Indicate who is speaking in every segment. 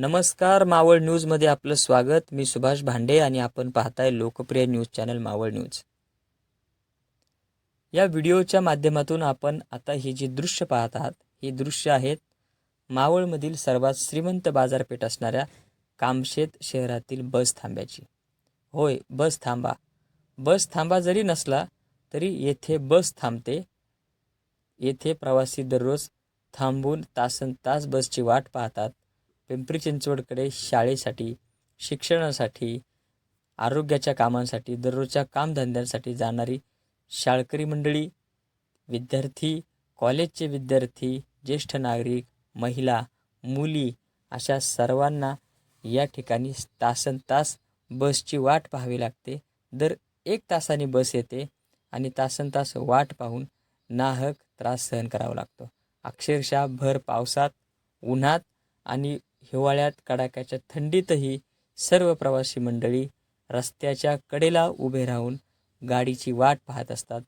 Speaker 1: नमस्कार मावळ न्यूजमध्ये आपलं स्वागत. मी सुभाष भांडे आणि आपण पाहताय लोकप्रिय न्यूज चॅनल मावळ न्यूज. या व्हिडिओच्या माध्यमातून आपण आता ही जी दृश्य पाहत आहात ही दृश्य आहेत मावळमधील सर्वात श्रीमंत बाजारपेठ असणाऱ्या कामशेत शहरातील बस थांब्याची. होय बस थांबा. बस थांबा जरी नसला तरी येथे बस थांबते. येथे प्रवासी दररोज थांबून तासन तास बसची वाट पाहतात. पिंपरी चिंचवडकडे शाळेसाठी शिक्षणासाठी आरोग्याच्या कामांसाठी दररोजच्या कामधंद्यांसाठी जाणारी शाळकरी मंडळी विद्यार्थी कॉलेजचे विद्यार्थी ज्येष्ठ नागरिक महिला मुली अशा सर्वांना या ठिकाणी तासन तास बसची वाट पाहावी लागते. दर एक तासाने बस येते आणि तासन तास वाट पाहून नाहक त्रास सहन करावा लागतो. अक्षरशः भर पावसात उन्हात आणि हिवाळ्यात कडाक्याच्या थंडीतही सर्व प्रवासी मंडळी रस्त्याच्या कडेला उभे राहून गाडीची वाट पाहत असतात.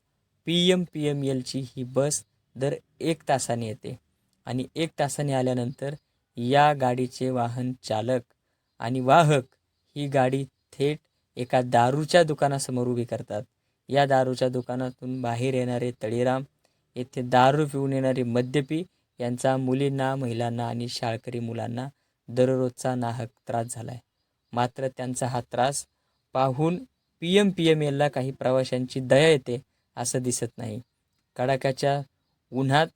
Speaker 1: पी एम पी एम एलची ही बस दर एक तासाने येते आणि एक तासाने आल्यानंतर या गाडीचे वाहन चालक आणि वाहक ही गाडी थेट एका दारूच्या दुकानासमोर उभी करतात. या दारूच्या दुकानातून बाहेर येणारे तळीराम येथे दारू पिऊन येणारे मद्यपी यांचा मुलींना महिलांना आणि शाळकरी मुलांना दररोजचा नाहक त्रास झाला आहे मात्र त्यांचा हा त्रास पाहून पी एम पी एम एलला काही प्रवाशांची दया येते असं दिसत नाही. कडाक्याच्या उन्हात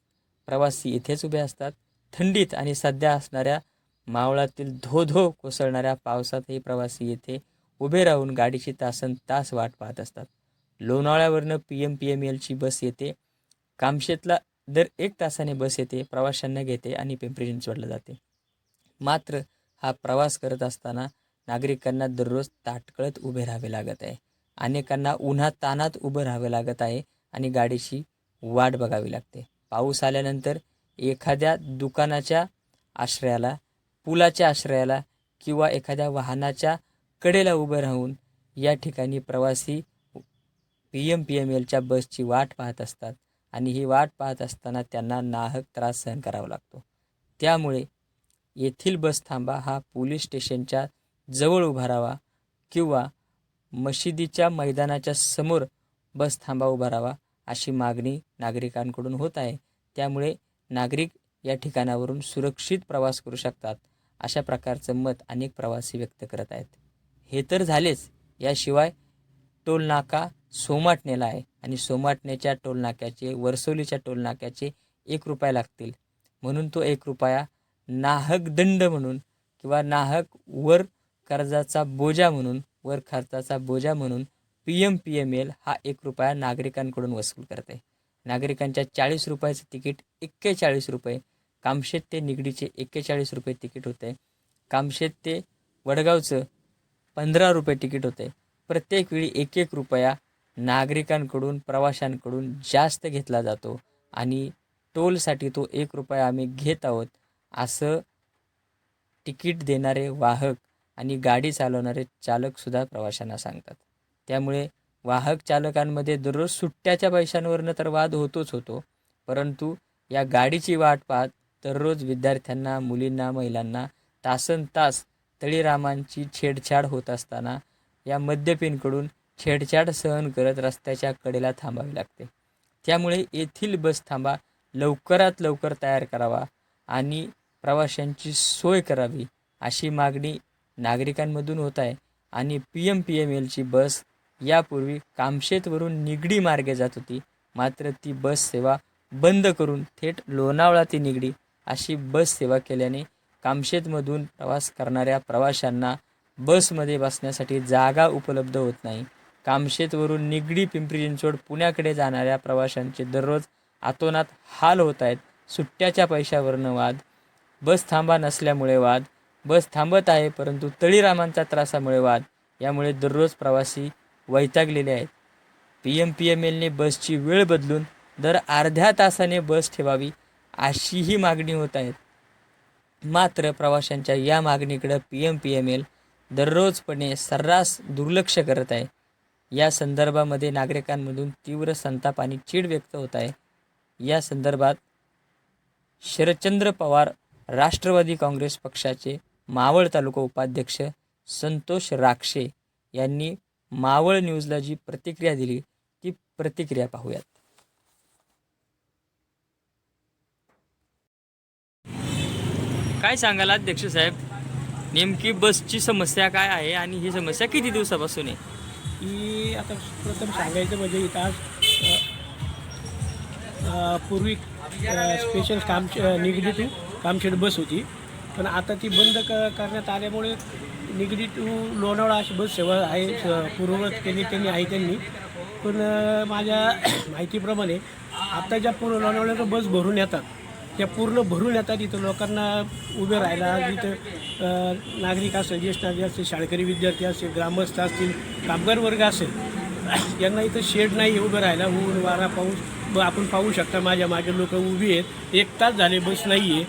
Speaker 1: प्रवासी इथेच उभे असतात. थंडीत आणि सध्या असणाऱ्या मावळातील धो धो कोसळणाऱ्या पावसातही प्रवासी येथे उभे राहून गाडीची तासन तास वाट पाहत असतात. लोणावळ्यावरनं पी एम पी एम एलची बस येते. कामशेतला दर एक तासाने बस येते प्रवाशांना घेते आणि पिंपरी चिंचवडला जाते. मात्र हा प्रवास करत असताना नागरिकांना दररोज ताटकळत उभे राहावे लागत आहे. अनेकांना उन्हा तानात उभं राहावं लागत आहे आणि गाडीची वाट बघावी लागते. पाऊस आल्यानंतर एखाद्या दुकानाच्या आश्रयाला पुलाच्या आश्रयाला किंवा एखाद्या वाहनाच्या कडेला उभं राहून या ठिकाणी प्रवासी पी एम पी एम एलच्या बसची वाट पाहत असतात आणि ही वाट पाहत असताना त्यांना नाहक त्रास सहन करावा लागतो. त्यामुळे येथील बस थांबा हा पोलीस स्टेशनच्या जवळ उभारावा किंवा मशिदीच्या मैदानाच्या समोर बस थांबा उभारावा अशी मागणी नागरिकांकडून होत आहे. त्यामुळे नागरिक या ठिकाणावरून सुरक्षित प्रवास करू शकतात अशा प्रकारचं मत अनेक प्रवासी व्यक्त करत आहेत. हे तर झालेच. याशिवाय टोलनाका सोमाटणेला आहे आणि सोमाटणेच्या टोलनाक्याचे वरसोलीच्या टोलनाक्याचे एक रुपया लागतील. म्हणून तो एक रुपया नाहक दंड म्हणून किंवा नाहक वर कर्जाचा बोजा म्हणून वर खर्चाचा बोजा म्हणून P M P M L हा एक रुपया नागरिकांकडून वसूल करते. नागरिकांच्या चाळीस रुपयाचं तिकीट एक्केचाळीस रुपये कामशेत ते निगडीचे एक्केचाळीस रुपये तिकीट होते. कामशेत ते वडगावचं पंधरा रुपये तिकीट होते. प्रत्येक वेळी एक एक रुपया नागरिकांकडून प्रवाशांकडून जास्त घेतला जातो आणि टोलसाठी तो एक रुपया आम्ही घेत आहोत. असं तिकीट देणारे वाहक आणि गाडी चालवणारे चालकसुद्धा प्रवाशांना सांगतात. त्यामुळे वाहक चालकांमध्ये दररोज सुट्ट्याच्या पैशांवरनं तर वाद होतोच होतो परंतु या गाडीची वाट पाहत दररोज विद्यार्थ्यांना मुलींना महिलांना तासन तास तळीरामांची छेडछाड होत असताना या मद्यपींकडून छेडछाड सहन करत रस्त्याच्या कडेला थांबावे लागते. त्यामुळे येथील बस थांबा लवकरात लवकर तयार करावा आणि प्रवाशांची सोय करावी अशी मागणी नागरिकांमधून होत आहे. आणि पी एम पी एम एलची बस यापूर्वी कामशेतवरून निगडी मार्गे जात होती. मात्र ती बस सेवा बंद करून थेट लोणावळा ते निगडी अशी बस सेवा केल्याने कामशेतमधून प्रवास करणाऱ्या प्रवाशांना बसमध्ये बसण्यासाठी जागा उपलब्ध होत नाही. कामशेतवरून निगडी पिंपरी चिंचवड पुण्याकडे जाणाऱ्या प्रवाशांचे दररोज आतोनात हाल होत आहेत. सुट्ट्याच्या पैशावरनं वाद बस थांबा नसल्यामुळे वाद बस थांबत आहे परंतु तळीरामांचा त्रासामुळे वाद यामुळे दररोज प्रवासी वैतागलेले आहेत. पी एम पी एम एलने बसची वेळ बदलून दर अर्ध्या तासाने बस ठेवावी अशीही मागणी होत आहेत मात्र प्रवाशांच्या या मागणीकडं P M P M L दररोजपणे सर्रास दुर्लक्ष करत आहे. या संदर्भामध्ये नागरिकांमधून तीव्र संताप आणि चीड व्यक्त होत आहे. या संदर्भात शरदचंद्र पवार राष्ट्रवादी काँग्रेस पक्षाचे मावळ तालुका उपाध्यक्ष संतोष राक्षे यांनी मावळ न्यूजला जी प्रतिक्रिया दिली ती प्रतिक्रिया पाहूयात. काय सांगाल अध्यक्ष साहेब? नेमकी बसची समस्या काय आहे आणि ही समस्या किती दिवसापासून आहे?
Speaker 2: ही आता प्रथम सांगायचं म्हणजे इथं आज पूर्वी स्पेशल काम निगडीत कामशेड बस होती. पण आता ती बंद क करण्यात आल्यामुळे निगडी टू लोणावळा अशी बस सेवा आहे पूर्ववत केली त्यांनी आहे त्यांनी. पण माझ्या माहितीप्रमाणे आता ज्या पूर्ण लोणावळ्याचं बस भरून येतात त्या पूर्ण भरून येतात इथं लोकांना उभे राहायला जिथं नागरिक असेल ज्येष्ठ नागरिक असतील शाळकरी विद्यार्थी असतील ग्रामस्थ असतील कामगार वर्ग असेल यांना इथं शेड नाही उभं राहायला ऊन वारा पाऊस आपण पाहू शकता माझ्या मागे लोक उभी आहेत. एक तास झाले बस नाही आहे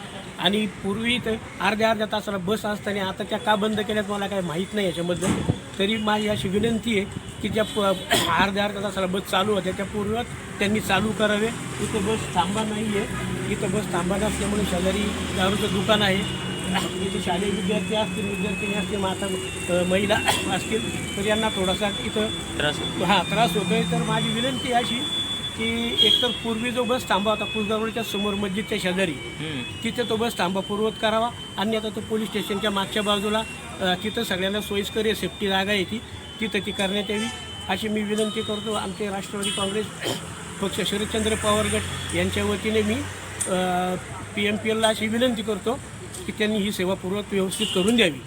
Speaker 2: आणि पूर्वी तर अर्ध्या अर्ध्या तासाला बस असताना आता त्या का बंद केल्यात मला काही माहीत नाही याच्याबद्दल. तरी माझी अशी विनंती आहे की त्या प अर्ध्या अर्ध्या तासाला बस चालू होत्या त्या पूर्वात त्यांनी चालू करावे. इथं बस थांबा नाही आहे इथं बस थांबा नसल्यामुळे शेजारी दारूचं दुकान आहे. इथे शालेय विद्यार्थी असतील विद्यार्थिनी असतील माता महिला असतील तर यांना थोडासा इथं
Speaker 1: त्रास
Speaker 2: हा त्रास होतोय. तर माझी विनंती अशी की एकतर पूर्वी जो बस थांबा होता कुलगावच्या समोर मस्जिदच्या शेजारी. तिथे तो बस थांबा पूर्वत करावा. अन्यथा तो पोलीस स्टेशनच्या मागच्या बाजूला अ, तिथं सगळ्यांना सोयीस्कर आहे सेफ्टी जागा आहे ती. तिथं ती करण्यात यावी. अशी मी विनंती करतो. आमचे राष्ट्रवादी काँग्रेस पक्ष शरदचंद्र पवार गट यांच्या वतीने मी पी एम पी एलला अशी विनंती करतो की त्यांनी ही सेवा पूर्वक व्यवस्थित करून द्यावी.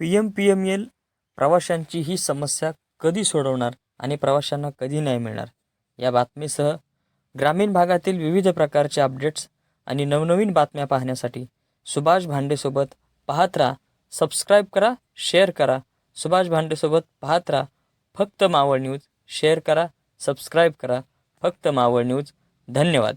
Speaker 1: P M P M L प्रवाशांची ही समस्या कधी सोडवणार? आणि प्रवाशांना कधी नाही मिळणार. या बातमीसह ग्रामीण भागातील विविध प्रकारचे अपडेट्स आणि नवनवीन बातम्या पाहण्यासाठी सुभाष भांडेसोबत पाहत राहा सबस्क्राईब करा शेअर करा. सुभाष भांडेसोबत पाहत राहा फक्त मावळ न्यूज शेअर करा सबस्क्राईब करा फक्त मावळ न्यूज. धन्यवाद.